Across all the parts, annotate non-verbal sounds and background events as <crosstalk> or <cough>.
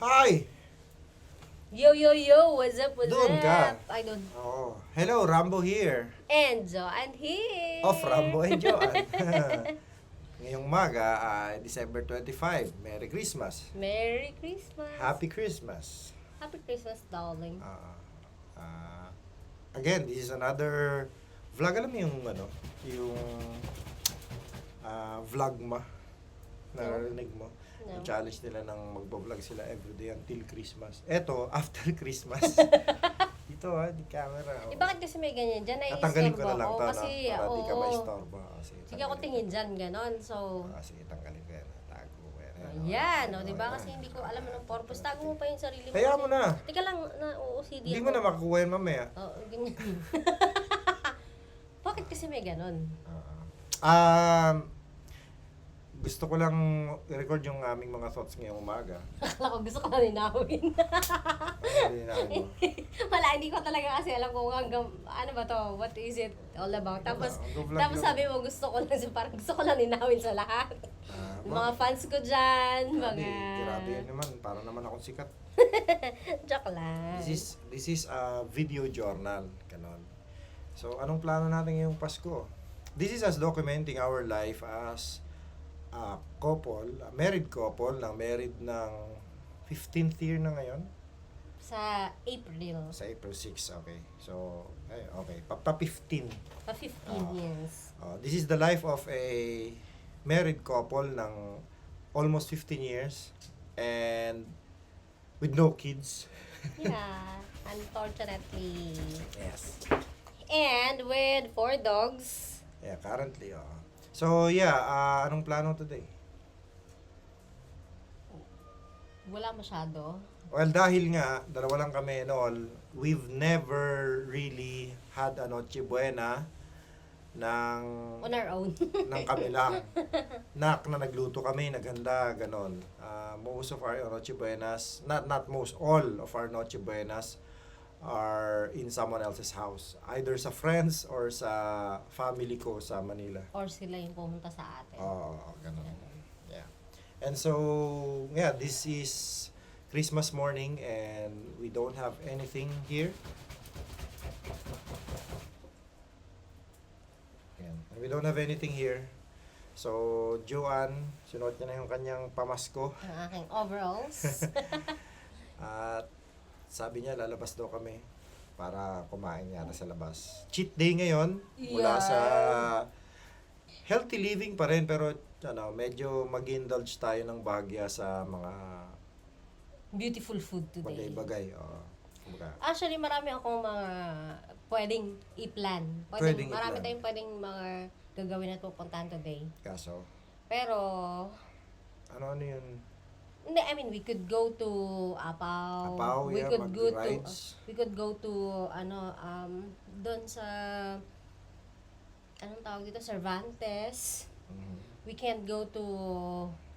Hi! Yo, yo, yo! What's up, what's Doon up? ka. I don't... Oh, hello, Rambo here. Enzo, and here! Of Rambo and Joan. <laughs> <laughs> Ngayong maga, ay December 25. Merry Christmas. Merry Christmas! Happy Christmas. Happy Christmas, darling. Ah, ah, again, this is another vlog. Alam mo yung ano, yung ah, vlog ma. Narinig mo? No. Yung challenge nila ng magbablog sila everyday until Christmas. Eto, <laughs> after Christmas. <laughs> Dito ha, di camera. oh. Eh, bakit kasi may ganyan dyan? Ay, Tatanggalin ko na lang ako. to, Kasi, no? Para di ka oo. ma-istorbo. Kasi, Sige ako tingin dyan, ganon. So, Ah, sige, tanggalin ko yan. Tago ko yan. yan, o, di ba? Kasi hindi ko alam anong purpose. Tago mo pa yung sarili mo. Kaya mo na. Teka lang, na OCD Hindi ako. mo na makukuha yan mamaya. Oo, ganyan. <laughs> bakit kasi may ganon? Um, gusto ko lang i-record yung aming mga thoughts ngayong umaga. Akala ko gusto ko na ninawin. Hindi na ano. <laughs> Wala, hindi ko talaga kasi alam kung hanggang, ano ba to, what is it all about. Tapos, Wala, go vlog tapos sabi mo, gusto ko lang, <laughs> parang gusto ko lang ninawin sa lahat. Ah, mga fans ko dyan, Grabe, mga... grabe yan naman. Para naman akong sikat. <laughs> Joke lang. This is this is a video journal, ganon. So, anong plano natin ngayong Pasko? This is us documenting our life as a couple, a married couple, na married ng 15th year na ngayon. Sa April, Sa April 6, okay. So, ay, okay. Papa 15. pa 15 Ah. years. Uh, this is the life of a married couple ng almost 15 years and with no kids. <laughs> Yeah, unfortunately. Yes. And with four dogs. Yeah, currently, oo. So, yeah, ah, anong plano today? Wala masyado. Well, dahil nga, dalawa lang kami and all, we've never really had a Noche Buena ng, On our own. <laughs> ng kami lang. <laughs> Nak na nagluto kami, naghanda, ganon. Ah, most of our Noche Buenas, not, not most, all of our Noche Buenas are in someone else's house. Either sa friends or sa family ko sa Manila. Or sila yung pumunta sa atin. Oo, ganun. Yeah. And so, yeah, this is Christmas morning and we don't have anything here. Ayan. We don't have anything here. So, Joanne, sinuot niya na yung kanyang pamasko. Ang aking overalls. <laughs> At sabi niya, lalabas daw kami para kumain yata sa labas. Cheat day ngayon, mula Yeah. sa healthy living pa rin, pero ano, medyo mag-indulge tayo ng bagya sa mga Beautiful food today. bagay-bagay. Oh, kumbaga, Actually, marami akong mga pwedeng i-plan. Pwedeng, Pwedeng marami i-plan. tayong pwedeng mga gagawin at pupuntahan today. kaso, Pero, ano-ano yun? Hindi, I mean, we could go to Apaw. Apaw, we yeah, could go to, we could go to, ano, um, doon sa, anong tawag dito, Cervantes. Mhm. We can't go to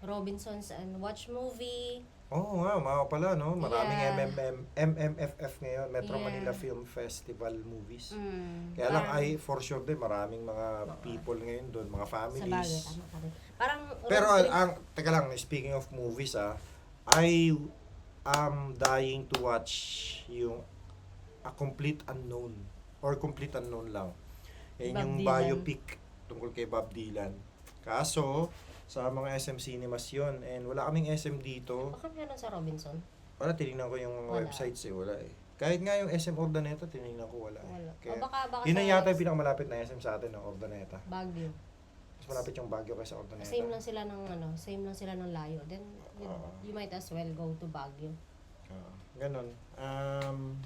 Robinsons and watch movie. Oo nga, mga pala, no? Maraming Yeah. MMM, MMFF ngayon, Metro Yeah. Manila Film Festival movies. Mm, Kaya lang, ay, for sure din, maraming mga people ngayon doon, mga Sa bagay, families. tama ka rin. Parang, Pero road ang, trip- ang teka lang, speaking of movies ah, I am dying to watch yung A Complete Unknown or Complete Unknown lang. Yan Bob yung Dylan. biopic tungkol kay Bob Dylan. Kaso, sa mga SM Cinemas yon and wala kaming SM dito. Baka meron sa Robinson. Wala, tinignan ko yung mga Wala. websites eh, wala eh. Kahit nga yung SM Ordaneta, tinignan ko wala eh. Wala. Kaya, o baka, baka yun na sa yata yung pinakamalapit na SM sa atin, no, Ordaneta. Baguio. Mas malapit yung Baguio kaysa Ordaneta. Same lang sila ng ano, same lang sila ng layo. Then you, Oo. you might as well go to Baguio. Oo, ganon. Um,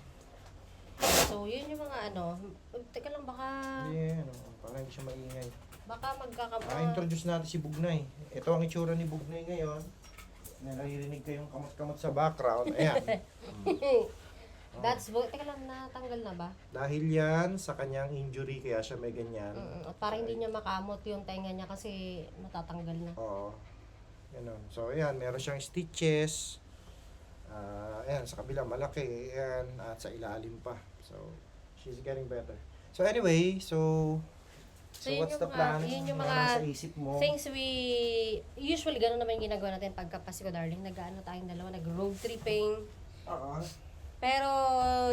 So, yun yung mga ano, teka lang baka Hindi, ano, para hindi siya maingay. Baka magkakam Ah, introduce natin si Bugnay. Ito ang itsura ni Bugnay ngayon. Naririnig kayong kamot-kamot sa background. Ayan. <laughs> That's bo- teka lang natanggal na ba? Dahil yan sa kanyang injury, kaya siya may ganyan. Mm, at para hindi niya makamot yung tenga niya kasi natatanggal na. Oo. Ganon. So, ayan, meron siyang stitches. Ah, ayan, sa kabila malaki. Ayan, at sa ilalim pa. So, she's getting better. So, anyway, so, So, yun what's yung the mga- plan? yun yung mga nasa isip mo? Things we, usually ganun naman yung ginagawa natin pagka Pasko darling, nag-ano tayong dalawa, nag-road tripping. Oo. Pero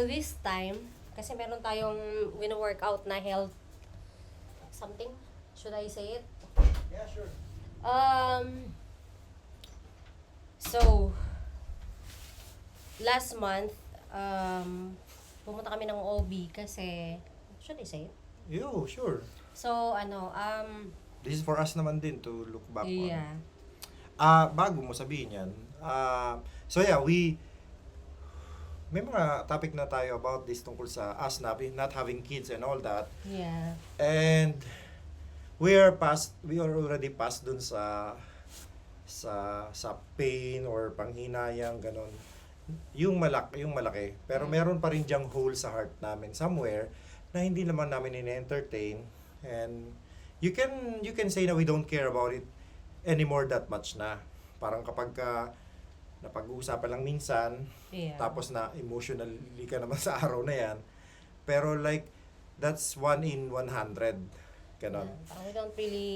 this time, kasi meron tayong wino-workout na health something, should I say it? Yeah, sure. Um, so, last month, um, pumunta kami ng OB kasi, should I say it? Yo, sure. So, ano, um, This is for us naman din to look back on. yeah. Ah, bago mo sabihin yan. Ah, so yeah, we may mga topic na tayo about this tungkol sa us na not having kids and all that. Yeah. And we are past we are already past dun sa sa sa pain or panghinayang ganon. Yung malak yung malaki. Pero Mm. meron pa rin diyang hole sa heart namin somewhere na hindi naman namin in-entertain and you can you can say na we don't care about it anymore that much na. Parang kapag ka napag-uusapan lang minsan, Yeah. tapos na emotionally ka naman <laughs> sa araw na yan. Pero like, that's one in 100. Ganon. Yeah, parang we don't really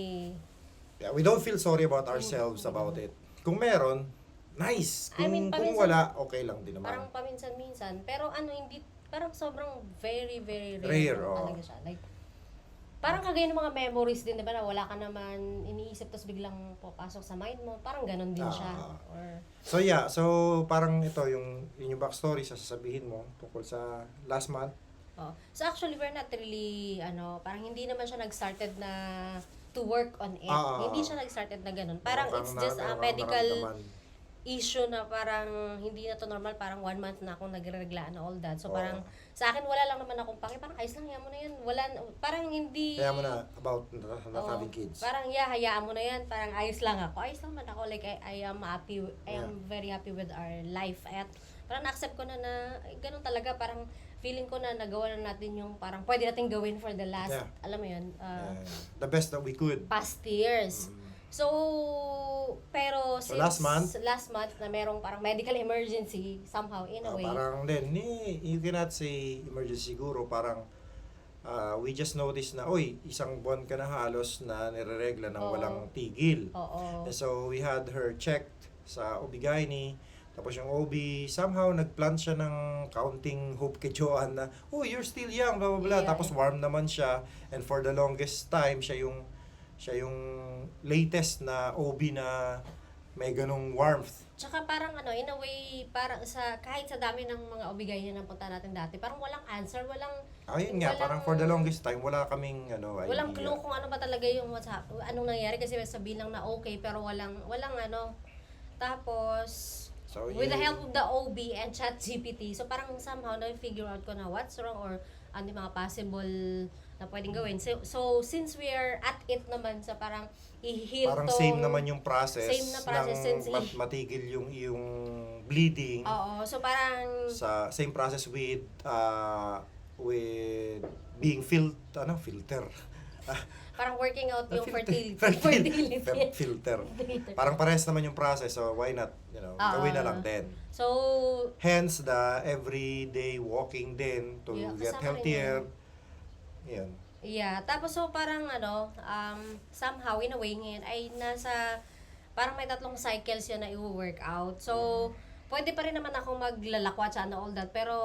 Yeah, we don't feel sorry about ourselves Mm. about it. Kung meron, nice. I Kung, mean, kung wala, okay lang din naman. Parang paminsan-minsan. Pero ano, hindi, parang sobrang very, very rare, Rare, oo. talaga siya. Like, parang kagaya ng mga memories din, di ba, na wala ka naman iniisip, tapos biglang papasok sa mind mo. Parang ganon din siya. Ah. Or, So yeah, so parang ito yung, yun yung backstory sa sasabihin mo tungkol sa last month. oh. So actually, we're not really, ano, parang hindi naman siya nag-started na to work on it. Ah, ah, hindi ah. siya nag-started na ganon. Parang it's just a kang medical. Issue na parang hindi na to normal, parang one month na akong nagreglaan na all that. So Oo. parang sa akin wala lang naman akong paki, parang ayos lang, hayaan mo na yan. Wala, parang hindi... Kaya mo na about not, not Oo. having kids. Parang yeah, hayaan mo na yan. Parang ayos lang ako. Ayos lang man ako. Like, I, I am happy. I am very happy with our life. At parang na-accept ko na na, ay, ganun talaga. Parang feeling ko na nagawa na natin yung parang pwede natin gawin for the last, Yeah. alam mo yun, uh, And the best that we could. past years. Mm. So, pero So, since last month? last month na merong parang medical emergency, somehow, in a Ah, way, parang din, ni, you cannot say emergency siguro, parang ah, we just noticed na, oy, isang buwan ka na halos na nireregla ng Oo. walang tigil. oo. And so we had her checked sa OB-GYN, tapos yung OB, somehow nagplant siya ng counting hope kay Joanne na, oh, you're still young, blah, blah, blah. Yeah. Tapos warm naman siya. And for the longest time, siya yung, siya yung latest na OB na may ganong warmth. Tsaka parang ano, in a way, parang sa, kahit sa dami ng mga obigay na napunta natin dati, parang walang answer, walang, Ayun nga, Walang- parang for the longest time, wala kaming ano, idea. walang clue kung ano ba talaga yung what's hap- anong nangyari kasi sabihin lang na okay, pero walang, walang ano. Tapos, So, with the yun- help of the OB and chat GPT, so parang somehow na-figure out ko na what's wrong or ano yung mga possible na pwedeng gawin. So, so since we are at it naman sa parang i-heal Parang tong- same naman yung process, Same na process ng since mat- matigil yung yung bleeding. Oo, so parang sa same process with uh, with being fil ano filter. <laughs> Parang working out yung <laughs> fertility. fertility. Fertility. filter. Parang parehas naman yung process so why not you know Ah, gawin na lang din. So, hence the everyday walking din to Yeah, get kasama rin healthier. yun yeah. Tapos so parang ano, um, somehow in a way ngayon ay nasa, parang may tatlong cycles yun na i-work out. So, pwede pa rin naman ako maglalakwat and all that. Pero,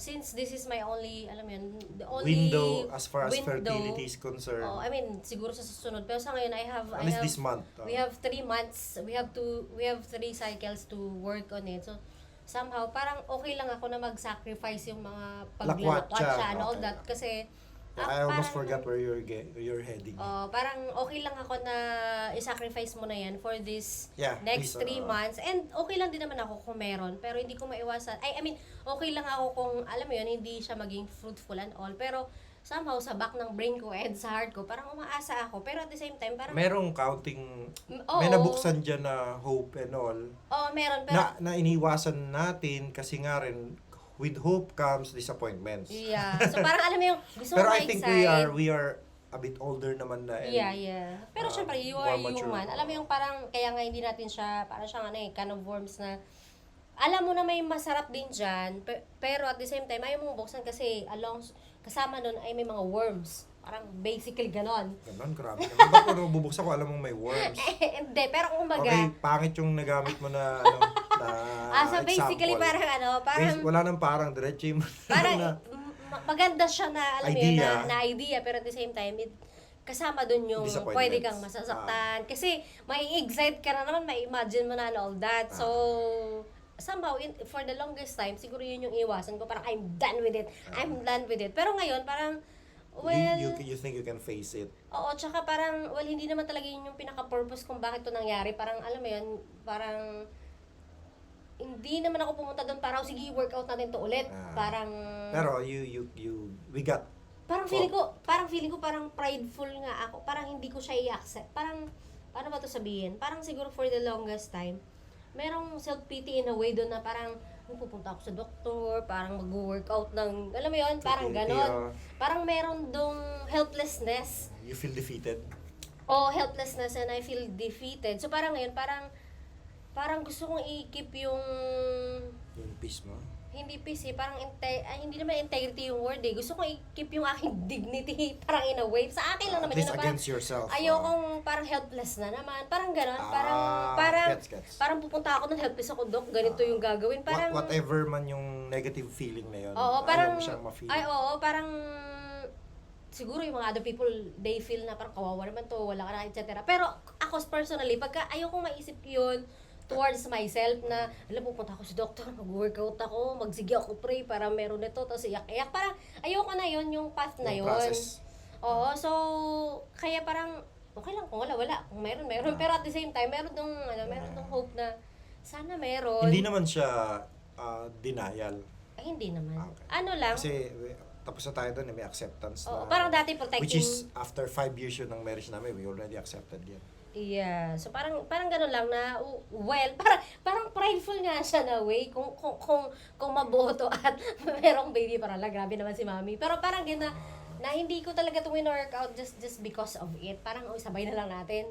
since this is my only, alam mo yun, the only window as far as window, fertility is concerned Oh, I mean, siguro sa susunod. Pero sa ngayon, I have, at I least have, this month uh, we have three months, we have to, we have three cycles to work on it. So, somehow, parang okay lang ako na mag-sacrifice yung mga siya and all okay. that. Kasi, I ah, almost parang- forgot where you're ge- you're heading Oh, parang okay lang ako na i-sacrifice mo na yan for this yeah next please, three uh, months. And okay lang din naman ako kung meron. Pero hindi ko maiwasan. Ay, I mean, okay lang ako kung, alam mo yun, hindi siya maging fruitful and all. Pero somehow, sa back ng brain ko and sa heart ko, parang umaasa ako. Pero at the same time, parang... merong counting Mm, oo. may nabuksan dyan na hope and all Oo, meron. Pero, na, na iniwasan natin kasi nga rin with hope comes disappointments. yeah. <laughs> So parang alam mo yung, gusto Pero mo I think we are we are a bit older naman na and Yeah, yeah. Pero uh, syempre, you are human. Alam mo yung parang, kaya nga hindi natin siya, parang siyang ano eh, can of worms na, alam mo na may masarap din dyan, pe- pero at the same time, ayaw mong buksan kasi along, kasama nun ay may mga worms. Parang basically ganon. Ganon, grabe. naman. Ba't kung bubuksan ko, alam mong may worms. <laughs> Hindi, pero kumbaga, Okay, pangit yung nagamit mo na, ano, na ah, so basically example. parang ano, parang, Bas- wala nang parang, diretso yung <laughs> parang na, m- maganda siya na, alam mo yun, na, na idea, pero at the same time, it, kasama dun yung pwede kang masasaktan. Kasi, may excite ka na naman, may imagine mo na and all that. So, somehow, in, for the longest time, siguro yun yung iwasan ko. Parang, I'm done with it. I'm done with it. Pero ngayon, parang, well, you, you, you think you can face it. Oo, tsaka parang, well, hindi naman talaga yun yung pinaka-purpose kung bakit to nangyari. Parang, alam mo yun, parang, hindi naman ako pumunta doon para, "Oh, sige, workout natin to ulit. Ah. parang, Pero you, you, you, we got, parang feeling ko, parang feeling ko parang prideful nga ako. Parang hindi ko siya i-accept. Parang, paano ba to sabihin? Parang siguro for the longest time, merong self-pity in a way doon na parang, "Oh, pupunta ako sa doktor, parang mag-workout ng, alam mo yun, parang ganon. Parang meron dong helplessness you feel defeated. oh helplessness and I feel defeated. So parang ngayon, parang parang gusto kong i-keep yung Yung peace mo. Hindi eh, parang inte- ay, hindi naman integrity yung word eh. Gusto kong i-keep yung aking <laughs> dignity parang in a way. Sa akin lang naman least yun na parang against yourself. ayokong parang helpless na naman. Parang. Parang, Ah, parang, gets, gets. parang pupunta ako ng helpless ako, Dok. Ganito yung gagawin. What- Parang, whatever man yung negative feeling na yun. Oo, ayaw parang, mo siyang ma-feel. ay, oo, parang, siguro yung mga other people, they feel na parang kawawa naman to, wala ka na, etc. Pero ako personally, pagka ayokong maisip yun towards myself na, alam, pupunta ako sa doctor, mag-workout ako, magsige ako pray para meron nito, tapos iyak-iyak. Parang, ayoko na yun, yung path na Yung yun. process. Oo, so, kaya parang, okay lang kung wala, wala. Kung meron, meron. Pero at the same time, meron dong, ano, meron dong hope na, sana meron. Hindi naman siya ah, denial. Ay, hindi naman. Okay. Ano lang, Kasi tapos na tayo doon, eh, may acceptance Oo, na. parang dati protecting. Which is, after five years yun ng marriage namin, we already accepted yan. Yeah. So parang parang gano'n lang na w- well, <laughs> parang parang prideful nga siya na way kung kung kung, kung maboto <laughs> at merong baby para lang grabe naman si Mami. Pero parang gina na hindi ko talaga to workout just just because of it. Parang oh, sabay na lang natin.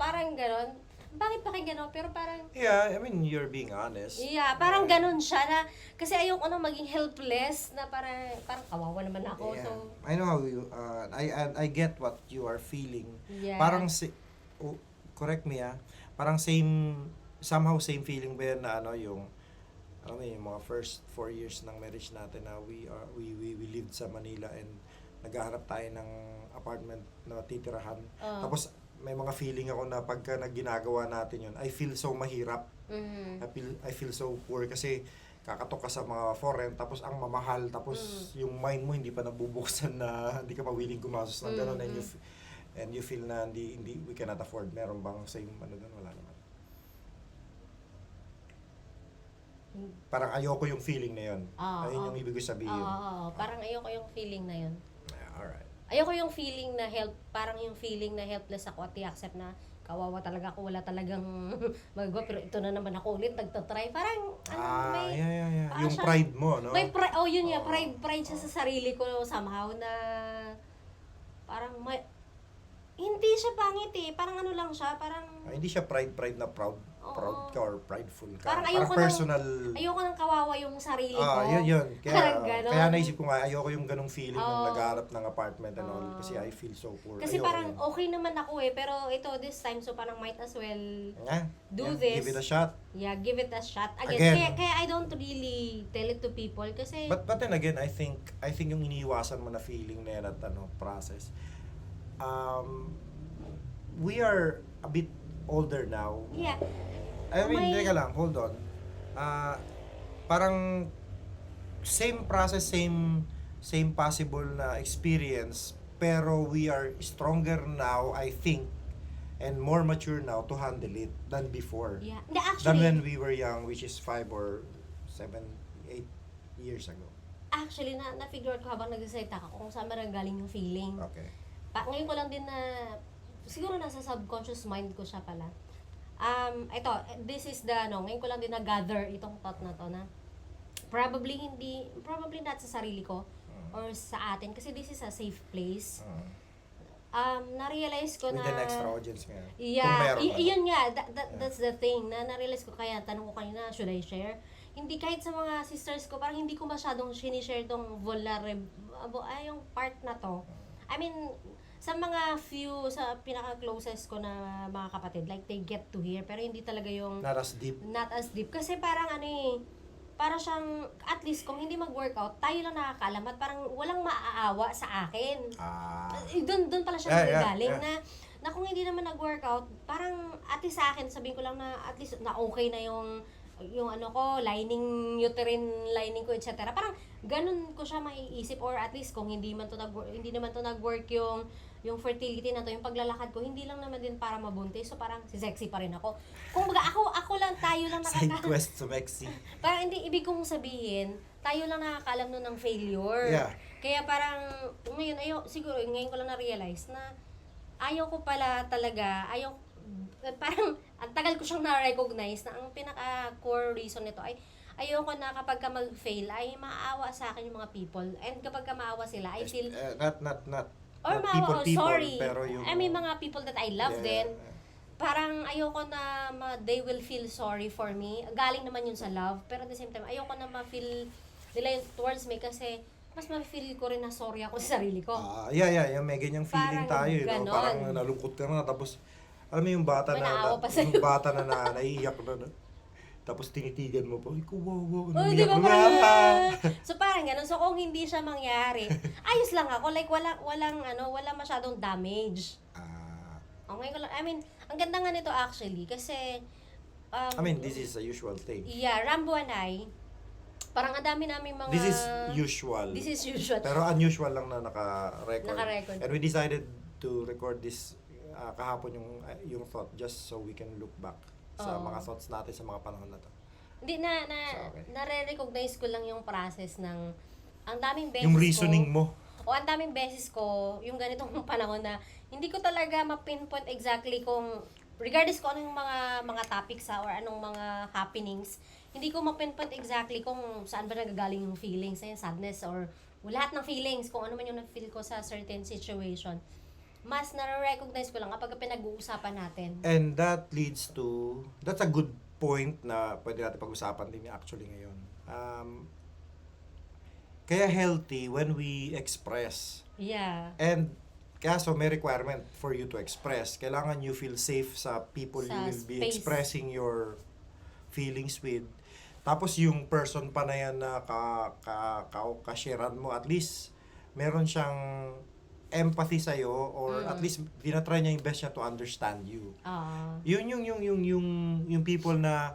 Parang gano'n. Bakit pa kayo gano'n? Pero parang Yeah, I mean, you're being honest. Yeah, parang ganun siya na kasi ayoko nang maging helpless na parang parang kawawa naman ako. Yeah. So I know how you, uh, I, I, I get what you are feeling. yeah. Parang, si, oh, correct me ah, parang same, somehow same feeling ba yan na ano, yung, alam mo yun, yung mga first four years ng marriage natin na we, are, we, we, we lived sa Manila and naghahanap tayo ng apartment na titirahan. Oo. Tapos, may mga feeling ako na pagka nagginagawa natin yun, I feel so mahirap. Mhm. I feel, I feel so poor kasi kakatok ka sa mga foreign tapos ang mamahal tapos Mm. yung mind mo hindi pa nabubuksan na hindi ka pa willing gumastos ng ganun and you Mm, f- and you feel na hindi hindi we cannot afford meron bang same ano doon wala naman parang ayoko yung feeling na yun Ah, ayun ah. yung ibig ko sabihin Oo, oo, oo. parang ayoko yung feeling na yun. Yeah, alright Ayoko yung feeling na help, parang yung feeling na helpless ako at i-accept na kawawa talaga ako, wala talagang <laughs> magagawa, pero ito na naman ako ulit, nagtatry. Parang, ano, ah may, yeah yeah yeah parang yung siya- pride mo no may pride, oh yun nga, Oo. pride, pride siya sa sarili ko somehow na, parang may, hindi siya pangit eh, parang ano lang siya, parang, Ah, hindi siya pride pride na proud Oo. proud ka or prideful ka Parang ayoko ng- personal ayoko nang kawawa yung sarili ko. Ah, yun yun. <laughs> Kaya, Parang ganon. kaya naisip ko nga, ayoko yung ganong feeling Oo. nung naghahanap ng apartment and all. Oo. Kasi I feel so poor. Kasi Ayoko parang yun. okay naman ako eh, pero ito this time, so parang might as well Nga, do yeah, this. Give it a shot. Yeah, give it a shot. Again, Again. Kaya, kaya I don't really tell it to people kasi But, but then again, I think, I think yung iniiwasan mo na feeling na yan at ano, process. Um, we are a bit older now. yeah, I mean, May- teka lang, hold on. Ah, parang same process, same same possible na experience, pero we are stronger now, I think, and more mature now to handle it than before. yeah. Than actually, when we were young, which is five or seven, eight years ago. actually, na, na-figure out ko habang nagsasalita ka kung saan man galing yung feeling. Okay. Pa, ngayon ko lang din na, siguro nasa subconscious mind ko siya pala. Um, ito, this is the, ano, ngayon ko lang din na-gather itong thought na to na, probably hindi, probably not sa sarili ko, or sa atin, kasi this is a safe place. Uh, Um, na-realize ko with na... an extra audience ngayon. Kung Yeah, meron man. yun nga, that, that, Yeah. that's the thing, na na-realize ko kaya, tanong ko kanina, should I share? Hindi kahit sa mga sisters ko, parang hindi ko masyadong sinishare tong vulnerable, ay, yung part na to. I mean, sa mga few, sa pinaka-closest ko na mga kapatid, like they get to hear, pero hindi talaga yung Not as deep. not as deep. Kasi parang ano eh, para siyang, at least kung hindi mag-workout, tayo lang nakakaalam at parang walang maaawa sa akin. Ah. Eh, Doon, doon pala siya Yeah, yeah, nanggaling yeah. na, na kung hindi naman nag-workout, parang at least sa akin, sabihin ko lang na at least na okay na yung yung ano ko, lining, uterine lining ko, etc. Parang ganun ko siya maiisip or at least kung hindi man to nag hindi naman to nag-work yung yung fertility na to, yung paglalakad ko, hindi lang naman din para mabuntis. So parang si sexy pa rin ako. Kung baga ako, ako lang, tayo lang Side nakaka... quest to Mexi. <laughs> Parang hindi, ibig kong sabihin, tayo lang nakakaalam nun ng failure. Yeah. Kaya parang, ngayon, ayo, siguro, ngayon ko lang na-realize na ayaw ko pala talaga, ayaw, eh, parang, ang tagal ko siyang na-recognize na ang pinaka-core reason nito ay, ayoko na kapag ka mag-fail ay maawa sa akin yung mga people. And kapag ka maawa sila, I feel, Eh, not, not, not. Or not maawa, oh, sorry. Pero yung... I mean, mga people that I love Yeah, din, parang ayoko na ma, they will feel sorry for me. Galing naman yun sa love, pero at the same time, ayoko na ma-feel nila yun towards me kasi mas ma-feel ko rin na sorry ako sa sarili ko. Ah, yeah, yeah, yeah, may ganyang feeling Parang tayo, eh, no? ganon. Parang nalungkot ka na, tapos, alam mo yung bata na, na yung bata na, na naiiyak na, na, tapos tinitigan mo pa, ay, kawawa, Oh, di ba umiiyak parang, na. so parang ganun. So kung hindi siya mangyari, <laughs> ayos lang ako. Like wala, walang, ano, wala masyadong damage. Ah, Okay ko lang. I mean, ang ganda nga nito actually kasi, um, I mean, this is a usual thing. Yeah, Rambo and I, parang ang dami namin mga... This is usual. This is usual. Pero unusual lang na naka-record. Naka-record. And we decided to record this ah, kahapon yung ah, yung thought just so we can look back sa Oo. mga thoughts natin sa mga panahon na to. Hindi na na So, okay. nare-recognize ko lang yung process ng ang daming beses Yung reasoning ko, mo. o ang daming beses ko yung ganitong <laughs> panahon na hindi ko talaga ma-pinpoint exactly kung regardless kung anong mga mga topics ha, or anong mga happenings, hindi ko ma-pinpoint exactly kung saan ba nagagaling yung feelings, yung sadness or lahat ng feelings, kung ano man yung na-feel ko sa certain situation. Mas nare-recognize ko lang kapag pinag-uusapan natin. And that leads to, that's a good point na pwede natin pag-usapan din actually ngayon. Um, kaya healthy when we express. Yeah. And kaso may requirement for you to express. Kailangan you feel safe sa people Sa you will be space. expressing your feelings with. Tapos yung person pa na yan na ka, ka, ka, kashiran mo, at least meron siyang empathy sa'yo or Mm. at least dinatry niya yung best niya to understand you. Ah. Yun yung yung yung yung yung people na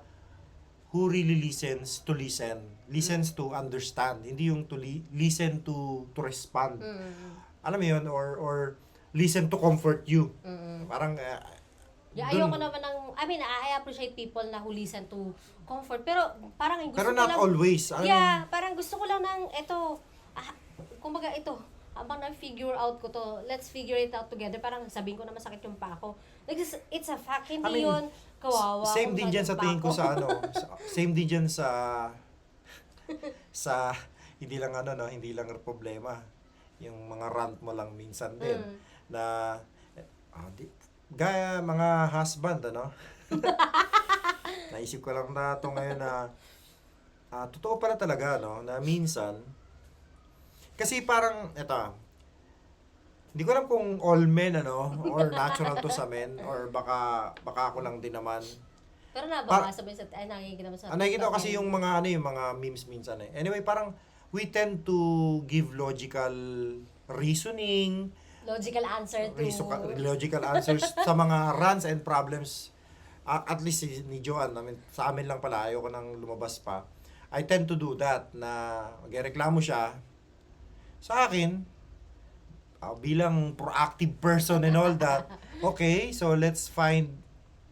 who really listens to listen, listens to understand, hindi yung to li- listen to to respond. Mm. Alam mo yun or or listen to comfort you. Mm. Parang uh, Yeah, ayoko naman ng, I mean, I appreciate people na who listen to comfort. Pero parang gusto pero ko not lang, always. Alam mo yeah, parang gusto ko lang ng, eto, ah, kumbaga ito, habang na-figure out ko to, let's figure it out together. Parang sabihin ko na masakit yung pa ako. Like, it's, a fact, hindi I mean, yun kawawa. Same kung din dyan sa tingin ko sa ano, sa- same din dyan sa <laughs> sa hindi lang ano no, hindi lang problema. Yung mga rant mo lang minsan din Mm. na ah, di, gaya mga husband ano. <laughs> <laughs> Naisip ko lang na to ngayon na ah, totoo pala talaga no na minsan kasi parang eto hindi ko alam kung all men ano or natural to sa men or baka baka ako lang din naman Pero nababasa mo sa, ay nakikita mo sa, Ah, nakikita ko kasi yung mga ano yung mga memes minsan eh. Anyway, parang we tend to give logical reasoning, logical answer to, logical answers <laughs> sa mga rants and problems. Ah, at least si, ni Joanne, I mean, sa amin lang pala, ayoko nang lumabas pa. I tend to do that na magreklamo siya sa akin ah, bilang proactive person and all that. <laughs> Okay, so let's find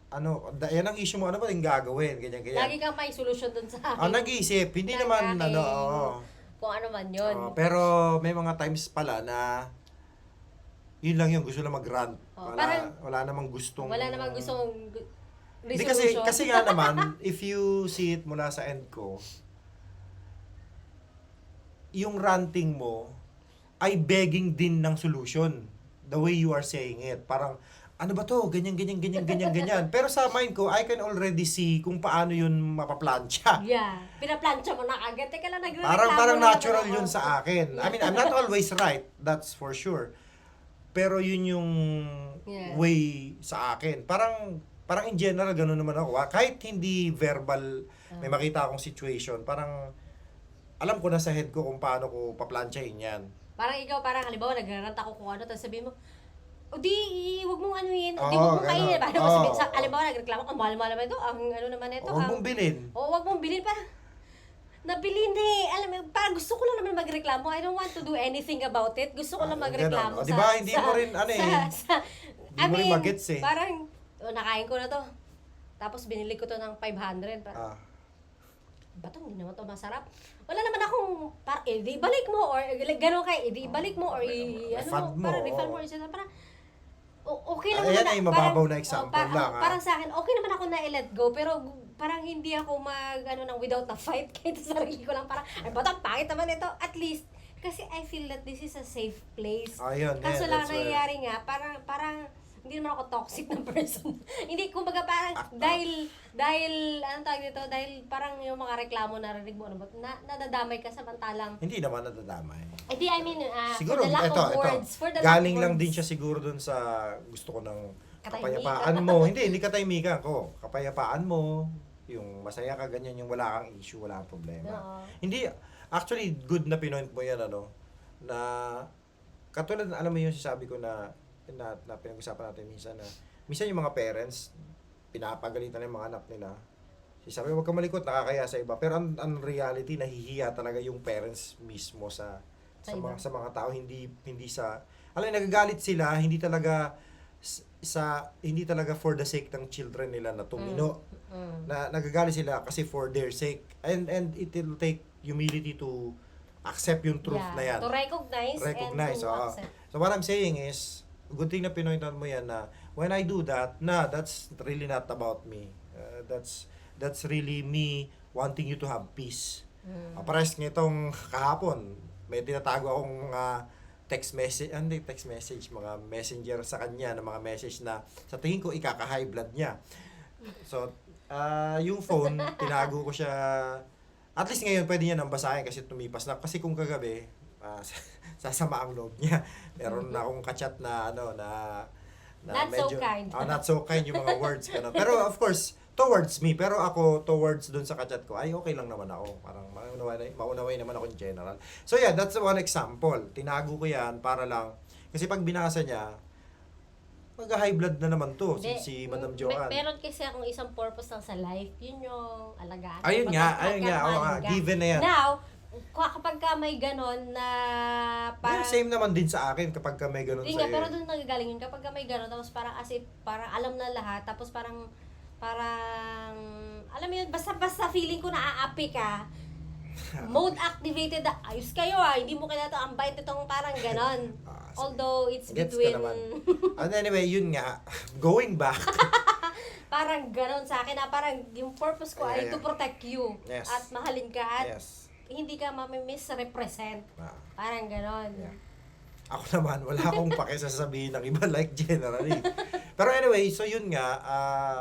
ano, da, yan ang issue mo, ano ba yung gagawin, ganyan, ganyan. lagi kang may solusyon dun sa Ah, nag-iisip. Hindi Ng naman, aking- ano, oo. kung ano man yun. Oo, pero may mga times pala na yun lang yung gusto lang mag-rant. Oo, wala, parang- wala namang gustong... Wala namang gustong gu- Hindi kasi, resolution. kasi nga naman, <laughs> if you see it mula sa end ko, yung ranting mo ay begging din ng solution. The way you are saying it. Parang, ano ba to? Ganyan, ganyan, ganyan, ganyan, ganyan. <laughs> Pero sa mind ko, I can already see kung paano yun mapaplansya. <laughs> Yeah. Pinaplansya mo na agad. Teka lang, nagre-reklamo Parang parang na natural yun sa akin. I mean, I'm not <laughs> always right, that's for sure. pero yun yung Yeah. way sa akin. Parang parang in general ganun naman ako. ah. Kahit hindi verbal may Ah. makita akong situation, parang alam ko na sa head ko kung paano ko paplansyahin yan. Parang ikaw, parang halimbawa, nagrarant ako kung ano, tapos sabihin mo, o di, wag mong ano yun, o di, Oo, wag mong kainin. Parang Oo, sabihin, sa, oo. halimbawa, nagreklamo, ang mahal-mahal naman ito, ang ano naman ito, huwag mong bilhin. o wag mong bilhin, parang, nabili na eh. Alam mo, parang gusto ko lang naman magreklamo. I don't want to do anything about it. Gusto ko Ah, lang magreklamo O, di ba, hindi mo rin, ano eh, Sa, sa, hindi mo rin magets eh. Parang, o, nakain ko na to. Tapos binili ko to ng 500. Parang, Ah, hindi naman to masarap. Wala naman akong, par, eh, di balik mo, or like, gano'n kay, eh, di balik mo, or i, ano, mo, parang refund mo, or parang, okay lang naman yan ay mababaw na example parang, lang, ah. Parang sa akin, okay naman ako na i-let go, pero parang hindi ako mag, ano, nang without a fight, <laughs> kahit sa sarili ko lang, parang, ay, bato, pangit naman ito, at least, kasi I feel that this is a safe place. ayun, Kaso yeah, lang nangyayari nga, parang, parang, hindi naman ako toxic na <laughs> person. hindi, kumbaga parang, Ah, dahil, dahil, anong tawag dito, dahil parang yung mga reklamo narinig mo, ano ba, na, nadadamay ka samantalang, Hindi naman nadadamay. hindi, I mean, ah, Siguro, for the lack ito, of ito. words, for the Galing lack of lang din siya siguro dun sa gusto ko ng Katahimikan. kapayapaan mo. hindi, hindi katahimikan ko. Kapayapaan mo, yung masaya ka, ganyan, yung wala kang issue, wala kang problema. Oo. Hindi, actually, good na pinoint mo yan, ano, na, katulad, alam mo yung sabi ko na, na, na pinag-usapan natin minsan na, minsan yung mga parents, pinapagalitan ng mga anak nila, sabi, huwag ka malikot, nakakaya sa iba. Pero ang, ang reality, nahihiya talaga yung parents mismo sa sa, mga, sa mga tao, hindi hindi sa, alam nagagalit sila, hindi talaga sa, hindi talaga for the sake ng children nila na tumino Mm. na nagagalit sila kasi for their sake and and it will take humility to accept yung truth Yeah, na yan To recognize, Recognize, and to oo. accept. so what I'm saying is good thing na pinoint out mo yan na when I do that na that's really not about me Uh, that's that's really me wanting you to have peace Mm. uh, pares nitong kahapon may tinatago akong ah, text message, ah, hindi text message, mga messenger sa kanya na mga message na sa tingin ko ikaka-high blood niya. So, ah yung phone, <laughs> tinago ko siya. At least ngayon pwede niya nang basahin kasi tumipas na. Kasi kung kagabi, ah, <laughs> sasama ang loob niya. <laughs> Meron na akong kachat na ano na Not so kind. ah, not so kind yung mga words ganun. Pero of course, towards me. Pero ako, towards dun sa kachat ko, ay okay lang naman ako. Parang maunaway, maunaway naman ako in general. So yeah, that's one example. Tinago ko yan para lang, kasi pag binasa niya, mag-high blood na naman to, si, si Madam Joanne. meron kasi akong isang purpose lang sa life. Yun yung alagaan. Ayun nga, ayun nga, nga, given na yan. Now, kapag ka may ganon na Parang parang... same naman din sa akin kapag ka may ganun Hindi sa nga, pero doon nagagaling yun. Kapag ka may ganon, tapos parang as if, parang alam na lahat, tapos parang, parang, alam mo yun, basta-basta feeling ko naaapi ka, <laughs> mode activated, ayos kayo ah, hindi mo kaya to ang bait itong parang ganon. <laughs> Ah. Although it's between, naman. <laughs> And anyway, yun nga, going back, parang ganon sa akin na parang yung purpose ko Yeah, ay yeah. to protect you Yes. at mahalin ka at yes. Hindi ka mami-misrepresent. Ah. Parang ganon. Yeah. Ako naman, wala akong pakisasabihin ng iba like generally. Pero anyway, so yun nga, ah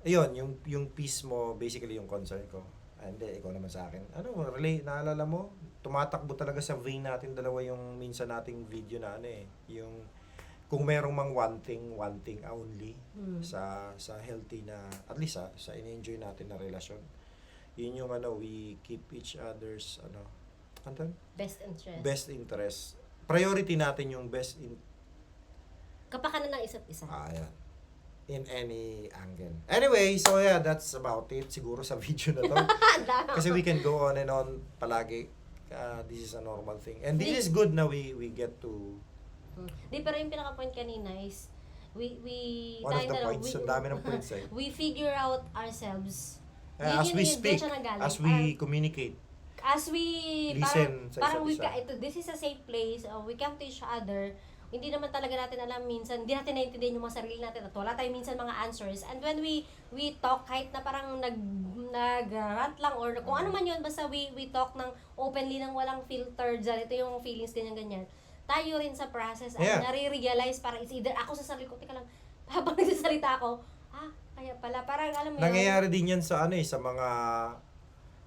yun, yung, yung peace mo, basically yung concern ko. Ah, Hindi, ikaw naman sa akin. Ano, relate, naalala mo? Tumatakbo talaga sa vein natin dalawa yung minsan nating video na ano eh. Yung, kung merong mang one thing, one thing only Hmm. sa sa healthy na, at least ah, sa in-enjoy natin na relasyon. Yun yung ano, we keep each other's, ano, ano? Best interest. best interest. Priority natin yung best in Kapakanan ng isa't isa. ah, yan. in any angle. Anyway, so yeah, that's about it siguro sa <laughs> video na to. <laughs> Kasi we can go on and on palagi. Uh, this is a normal thing. And this is good na we we get to Hmm. Di, pero yung pinaka-point kanina is, we, we, one of the points. Ang dami ng points <laughs> eh. we figure out ourselves. Uh, Yun as yun we speak, diyan siya nanggaling. as we communicate. as we Listen parang, sa parang isa't we isa. ito this is a safe place uh, we come to each other hindi naman talaga natin alam minsan hindi natin naiintindihan yung mga sarili natin at wala tayong minsan mga answers and when we we talk kahit na parang nag nag rant lang or kung ano man yun basta we we talk ng openly nang walang filter dyan ito yung feelings ganyan ganyan tayo rin sa process Yeah. ay nare-realize parang it's either ako sa sarili ko teka lang <laughs> habang nagsasalita ako kaya pala parang alam mo yun Nangyayari din yan sa ano eh, sa mga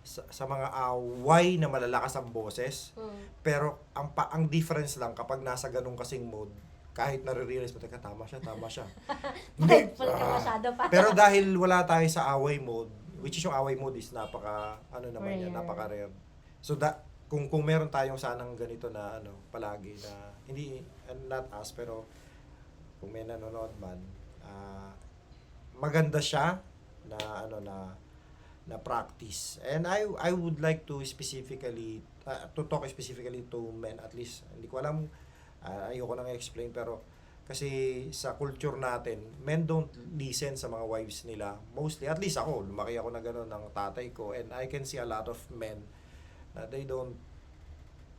sa, sa mga away na malalakas ang boses. Hmm. Pero ang pa, ang difference lang kapag nasa ganung kasing mode, kahit nare-realize mo, teka, tama siya, tama siya. <laughs> Ka Ah. masyado pa. Pero <laughs> dahil wala tayo sa away mode, which is yung away mode is napaka, ano naman yan, Rare. napaka rare. So, da, kung, kung meron tayong sanang ganito na, ano, palagi na, hindi, uh, not us, pero kung may nanonood man, ah, maganda siya na, ano, na, na practice. And I I would like to specifically uh, to talk specifically to men at least. Hindi ko alam uh, ayoko nang explain pero kasi sa culture natin, men don't listen sa mga wives nila. Mostly, at least ako, lumaki ako na gano'n ng tatay ko and I can see a lot of men na they don't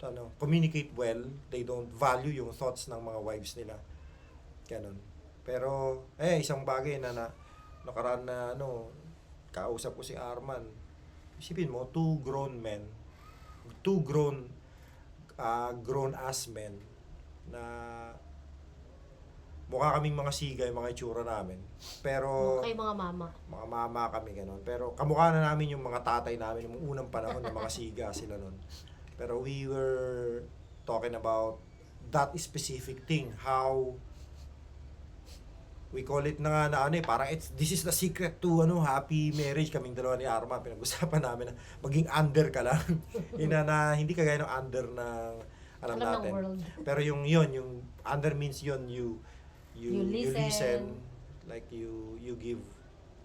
ano, communicate well, they don't value yung thoughts ng mga wives nila. Ganon. Pero, eh, isang bagay na, na nakaraan na, ano, kausap ko si Arman. Isipin mo, two grown men, two grown, uh, grown ass men, na mukha kaming mga sigay, mga itsura namin. Pero, Kay mga mama. mga mama kami ganon. Pero kamukha na namin yung mga tatay namin yung unang panahon ng mga siga sila nun. Pero we were talking about that specific thing, how we call it na nga na ano eh, parang it's, this is the secret to ano happy marriage. Kaming dalawa ni Arma pinag-usapan namin na maging under ka lang. <laughs> Ina na hindi kagaya ng under ng alam Alam natin. pero yung yon yung under means yon you you, You you listen. listen like you you give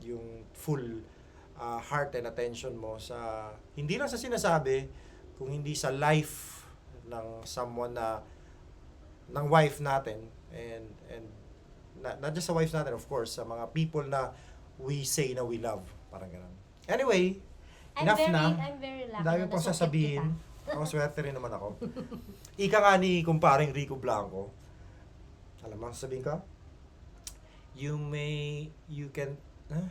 yung full uh, heart and attention mo sa hindi lang sa sinasabi kung hindi sa life ng someone na ng wife natin not, not just sa wives natin of course sa mga people na we say na we love parang ganun anyway I'm enough very, na I'm very lucky. dami pang sasabihin ako swerte rin naman ako ika nga ni kumparing Rico Blanco alam mo sabihin ka you may you can huh?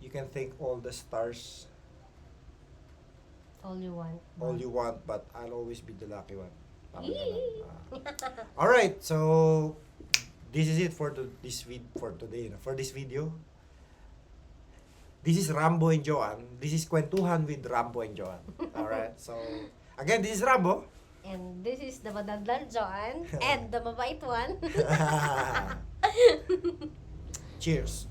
you can thank all the stars All you want. all you want but I'll always be the lucky one. Ah. Alright, so this is it for to, this vid for today. For this video. This is Rambo and Joan. This is Kwentuhan with Rambo and Joan. Alright, so again, this is Rambo. And this is the Madaldal Joan <laughs> and the mabait one. <laughs> Cheers.